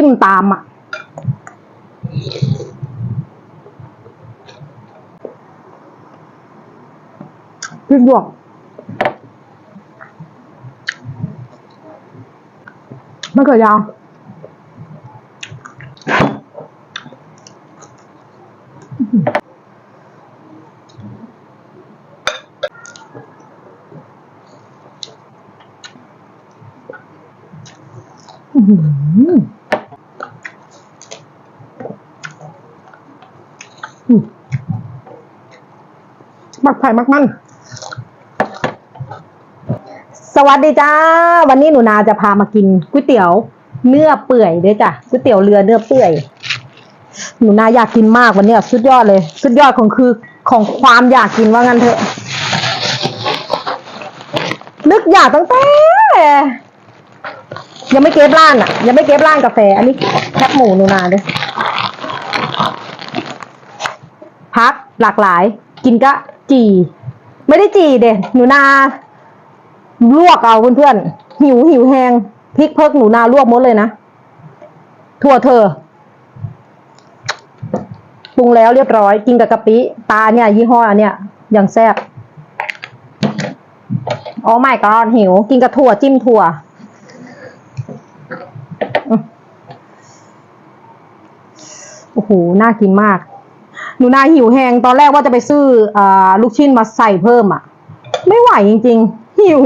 จิ้มตามอะ พริกหยวกมะเขือยาว อื้อหืออืมมัก ไผ่มักมัน สวัสดีจ้า วันนี้หนูนาจะพามากินก๋วยเตี๋ยว เนื้อเปื่อยด้วยจ้ะก๋วยเตี๋ยวเรือเนื้อเปื่อย หนูนาอยากกินมากวันนี้สุดยอดเลย สุดยอดของคือของความอยากกินว่างั้นเถอะ นึกอยากตั้งแต่ยังไม่เก็บร้านอะ ยังไม่เก็บร้านกาแฟ อันนี้แคบหมูหนูนาเลยพักหลากหลาย กินก็จีไม่ได้จีเด็หนูนาลวกเอาเพื่อนๆหิวหิวแหงพริกเพิกหนูนาลวกหมดเลยนะถั่วเธอปรุงแล้วเรียบร้อย กินกับกะปิตาเนี่ย ยี่ห้อเนี่ยอย่างแซ่บอ๋อไม่ก็หิว กินกับถั่วจิ้มถั่วโอ้โห น่ากินมาก หนูนาหิวแหงตอนแรกว่าจะไปซื้ออาลูกชิ้นมาใส่เพิ่มอะ ไม่ไหวจริง ๆ หิว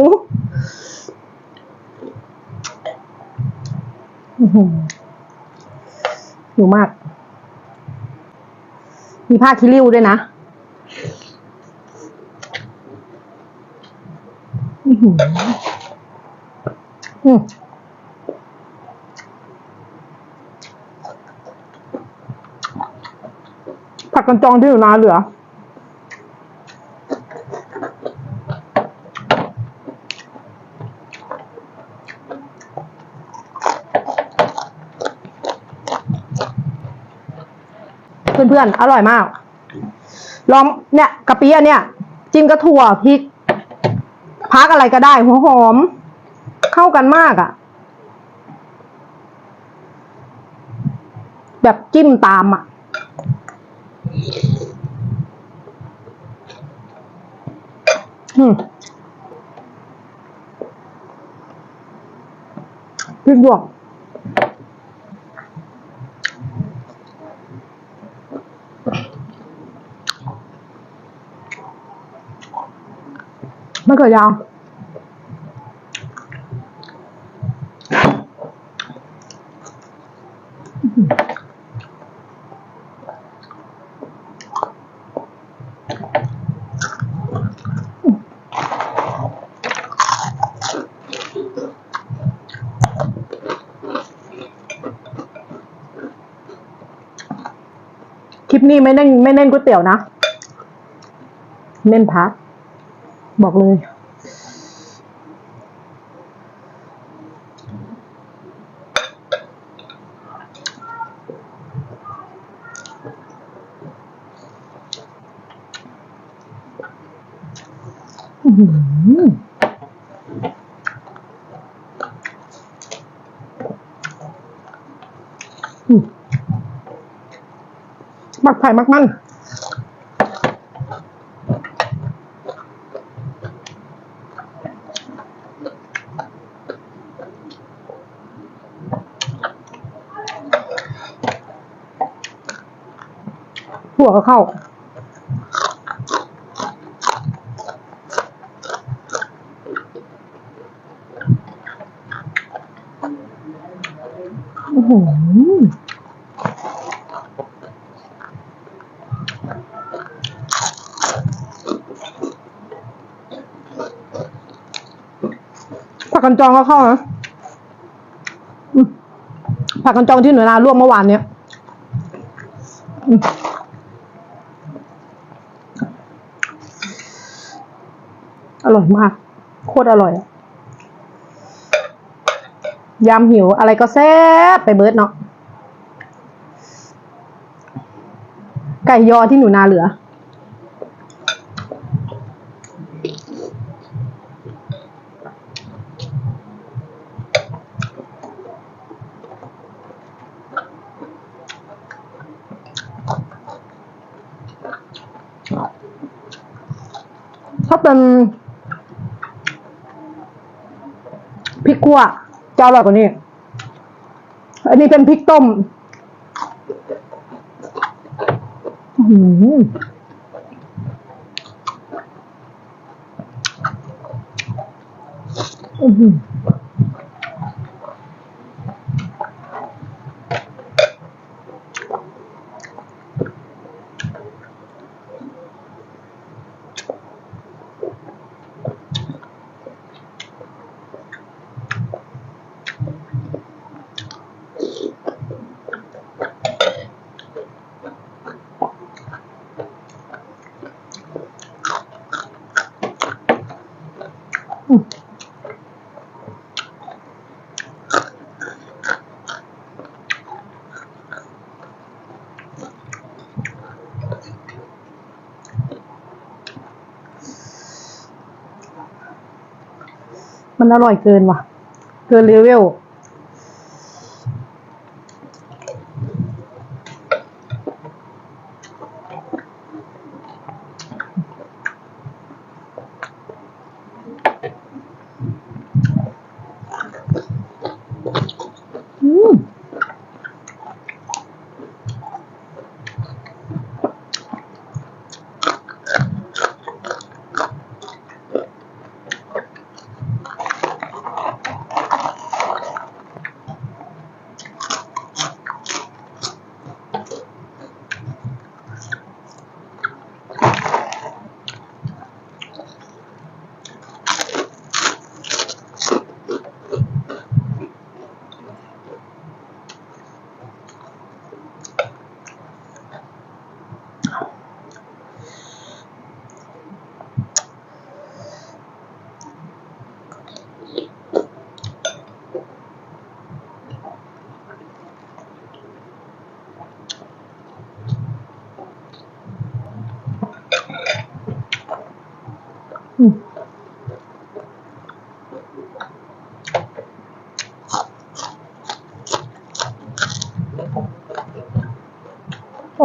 หิวมาก มีผ้าคิริ้วด้วยนะหืออืม ผักกันจองที่อยู่นาเหลือ เพื่อนๆ อร่อยมาก ลองเนี่ยกะปิอันเนี่ย จิ้มกระถั่วพริก พักอะไรก็ได้ หัวหอม เข้ากันมากอะ่ะ แบบจิ้มตามอะ่ะ อืมพริกหยวก มะเขือยาว คลิป นี้ไม่เน้นไม่เน้นก๋วยเตี๋ยวนะ เน้นพักบอกเลย อื้อหืออืม ข่มักมันหัวก็เข้า อื้อหือ ผักกันจองก็เข้านะผักกันจองที่หนูนาลวกเมื่อวานเนี้ยอร่อยมาก โคตรอร่อยอะยามหิวอะไรก็แซ่บไปเบิร์ดเนาะไก่ยอที่หนูนาเหลือ เป็นพริกขั่วจะอร่อยกว่านี้ อันนี้เป็นพริกต้มอืมอ มันอร่อยเกินว่ะ เกินเลเวล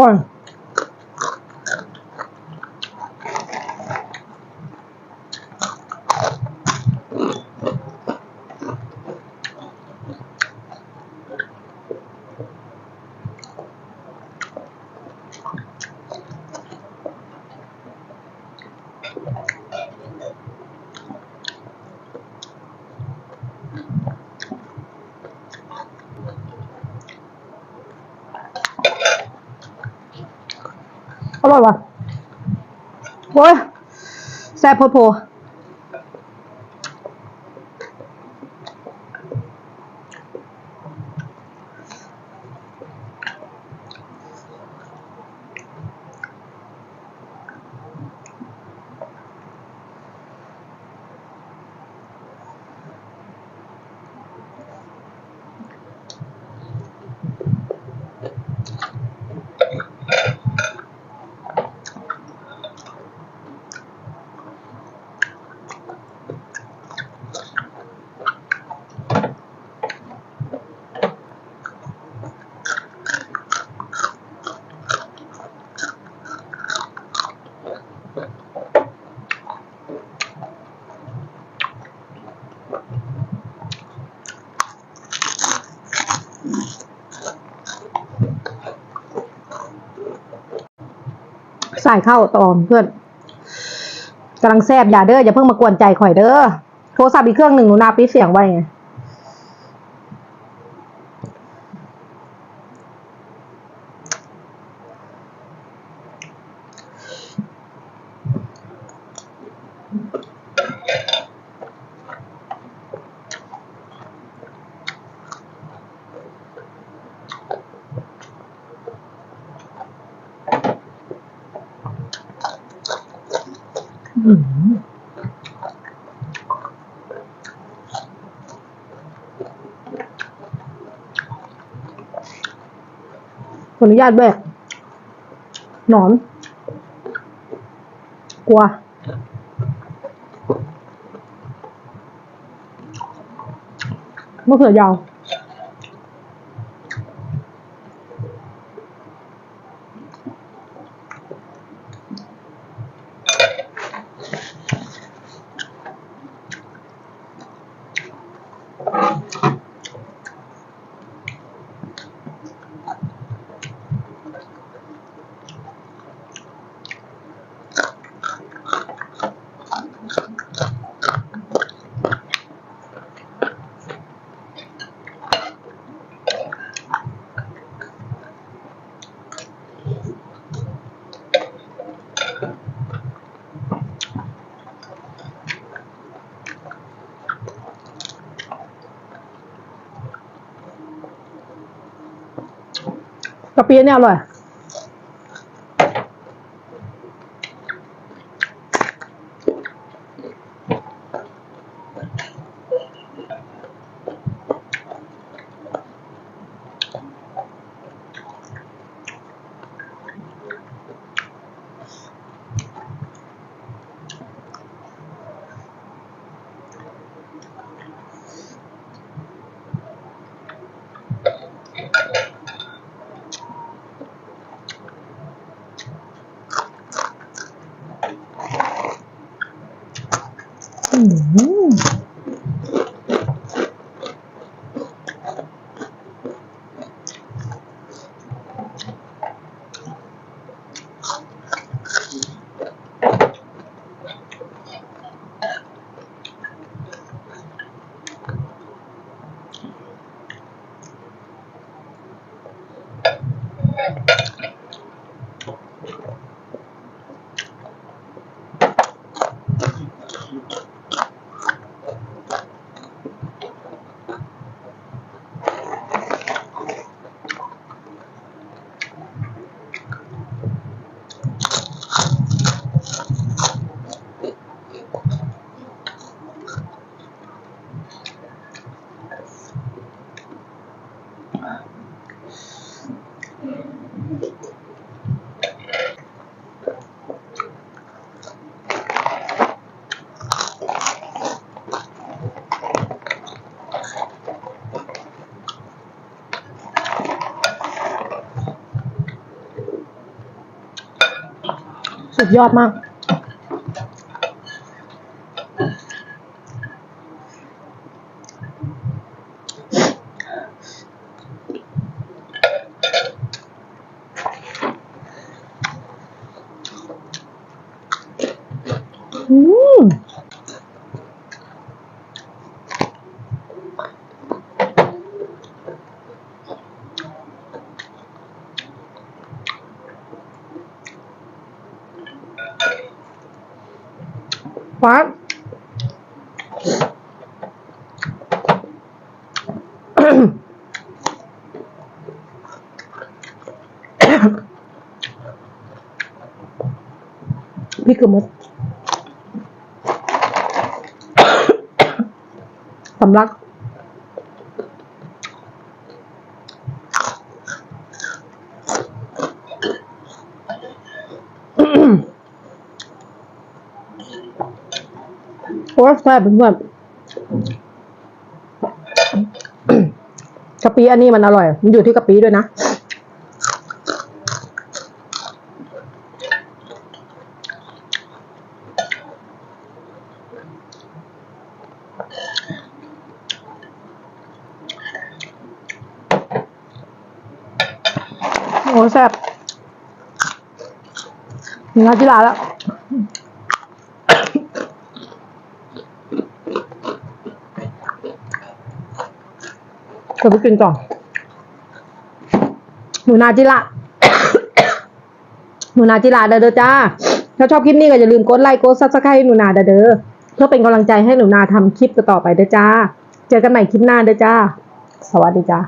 อ อร่อยว่ะโอ้ยแซ่บโพดโพ ใส่เข้าตอนเพื่อนกำลังแซบอย่าเด้ออย่าเพิ่งมากวนใจข่อยเด้อโทรศัพท์อีกเครื่องหนึ่งหนูนาปิดเสียงไว้ไง ขออนุญาตแบกหนอน กลัว มะเขือยาว กะปิ สุดยอดมาก อืม ฟ้าพี่คือมดสำลักโอ้ยแซ่บเพื่อนๆกะปิอันนี้มันอร่อย มันอยู่ที่กะปิด้วยนะ โอ้ยแซ่บมีร้านที่ร้านแล้ว เดี๋ยวไปกินก่อนหนูนาจิระหนูนาจิระเด้อเด้อจ้า ถ้าชอบคลิปนี้ก็อย่าลืมกดไลค์กดซับสไครต์ให้หนูนาเด้อเด้อเพื่อเป็นกำลังใจให้หนูนาทำคลิปต่อไปเด้อจ้า เจอกันใหม่คลิปหน้าเด้อจ้า สวัสดีจ้า